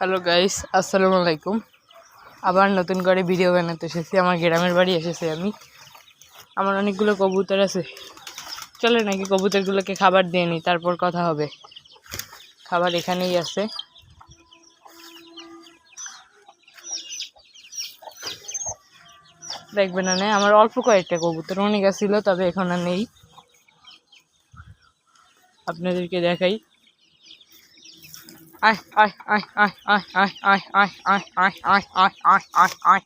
Hello guys আসসালামু আলাইকুম আবার নতুন করে ভিডিও বানাতে এসেছি। আমার গ্রামের বাড়ি এসেছি আমি। আমার অনেকগুলো কবুতর আছে। চলে নাকি কবুতরগুলোকে খাবার দিয়ে নিই, তারপর কথা হবে। খাবার এখানেই আছে। দেখবেন না আমার অল্প কয়েকটা কবুতর অনেক ছিল তবে এখন আর নেই। আপনাদেরকে দেখাই। আয় আয় আয় আয় আয় আয় আয় আয় আয় আয়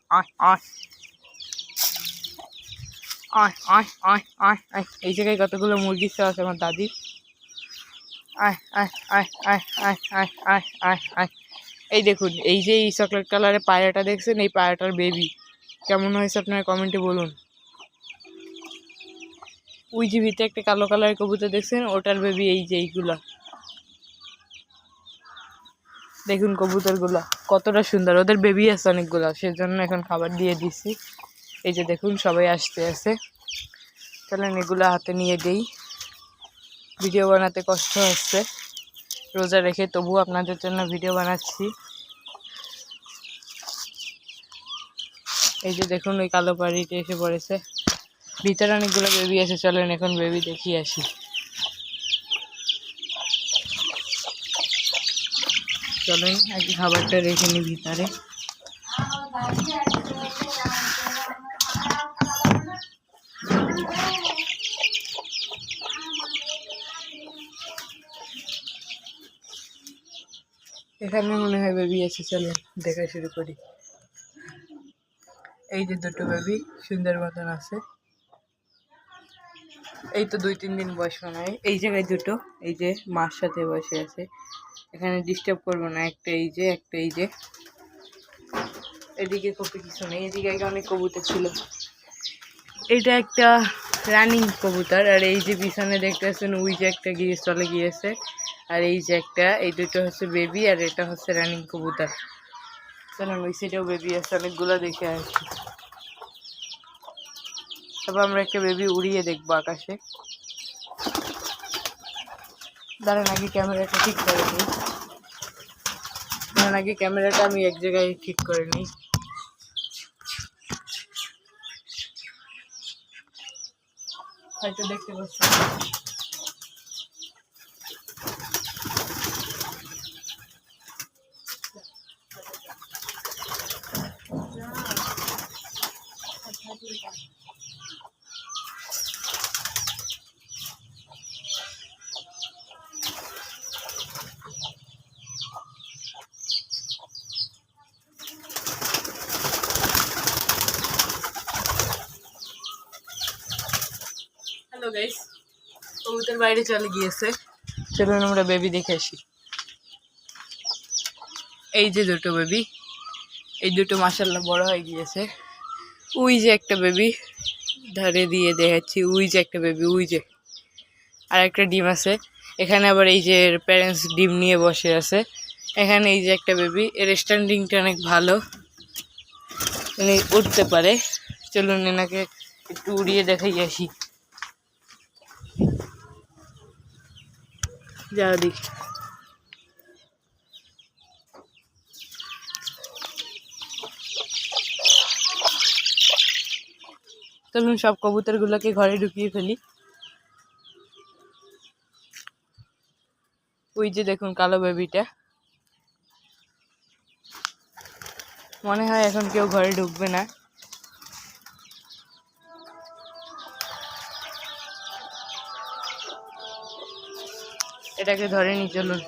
আয় আয় আয় এই জায়গায় কতগুলো মুরগি ছিল আছে আমার দাদি? আয় আয় আয় এই দেখুন, এই যে এই চকলেট কালারের পায়রাটা দেখছেন, এই পায়রাটার বেবি কেমন হয়েছে আপনারা কমেন্টে বলুন। ওই জিবিতে একটা কালো কালারের কবুতর দেখছেন, ওটার বেবি এই যে এইগুলা। দেখুন কবুতরগুলো, কতটা সুন্দর। ওদের বেবি আছে অনেকগুলো, সেজন্য এখন খাবার দিয়ে দিছি। এই যে দেখুন, সবাই আসতে আছে। চলেন, এগুলো হাতে নিয়ে দেই। ভিডিও বানাতে কষ্ট হচ্ছে। রোজা রেখে তবু আপনাদের জন্য ভিডিও বানাচ্ছি। এই যে দেখুন, ওই কালো পাড়িটা এসে পড়েছে। ভিতরে অনেকগুলো বেবি আছে, চলেন, এখন বেবি দেখিয়ে আসি। চলেন আগে খাবারটা রেখে নিই ভিতরে। এখানে মনে হয় বেবি আছে চলেন দেখা শুরু করি। এই যে দুটো বেবি সুন্দর মতন আছে। এই তো দুই তিন দিন বয়স মনে হয়। এই জায়গায় দুটো, এই যে মার সাথে বসে আছে। এখানে ডিস্টার্ব করব না, একটা এই যে, একটা এই যে। এদিকে কপি কিছু নেই, এদিকে আগে অনেক কবুতর ছিল। এটা একটা রানিং কবুতর, আর এই যে পিছনে দেখতেছেন, ওই যে একটা গিয়ে চলে গিয়েছে। আর এই যে একটা, এই দুটো হচ্ছে বেবি আর এটা হচ্ছে রানিং কবুতর। চলুন, ওই সাইডেও বেবি আছে, অনেকগুলো দেখে আসছি তারপর আমরা একটা বেবি উড়িয়ে দেখব আকাশে। দাঁড়ান, আগে ক্যামেরাটা ঠিক করে নিই। দাঁড়ান, আগে ক্যামেরাটা আমি এক জায়গায় ঠিক করে নিই। হয়তো দেখতে পাচ্ছি হ্যালো গাইস কবুতর বাইরে চলে গিয়েছে। চলুন আমরা বেবি দেখে আসি। এই যে দুটো বেবি এই দুটো মাসাল্লাহ বড় হয়ে গিয়েছে। উই যে একটা বেবি ধরে দিয়ে দেখাচ্ছি, উই যে একটা বেবি উই যে। আর একটা ডিম আছে। এখানে আবার এই যে প্যারেন্টস ডিম নিয়ে বসে আছে। এখানে এই যে একটা বেবি এর স্ট্যান্ডিংটা অনেক ভালো। উনি উঠতে পারে। চলুন এনাকে একটু উড়িয়ে দেখাই আসি। যাও দেখি। চলুন সব কবুতরগুলোকে ঘরে ঢুকিয়ে ফেলি। ওই যে দেখুন কালো বেবিটা মনে হয় এখন কেউ ঘরে ঢুকবে না। এটাকে ধরে নি চলুন।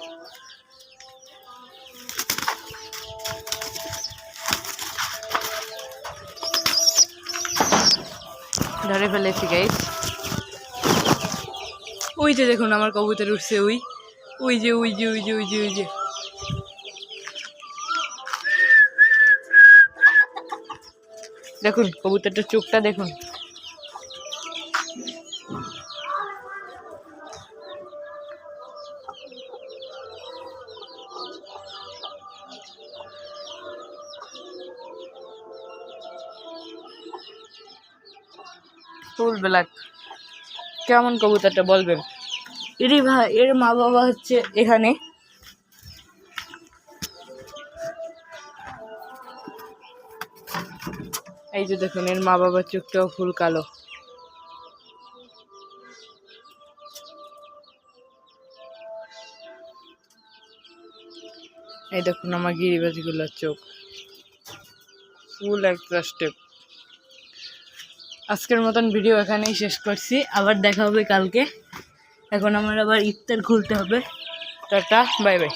ধরে ফেলেছি গাইস ওই যে দেখুন, আমার কবুতর উঠছে, ওই। ওই যে ওই যে ওই যে ওই যে ওই যে। দেখুন, কবুতরটার চোখটা দেখুন। Full black. কেমন কবুতরটা বলবেন? এরই ভাই এর মা বাবা হচ্ছে এখানে। এই যে দেখুন এর মা বাবার চোখটাও ফুল কালো। এই দেখুন আমার গিরিবাজিগুলোর চোখ। ফুল একটা স্টেপ আজকের মতন ভিডিও এখানেই শেষ করছি। আবার দেখা হবে কালকে। এখন আমার আবার ইফতার খুলতে হবে। Tata bye bye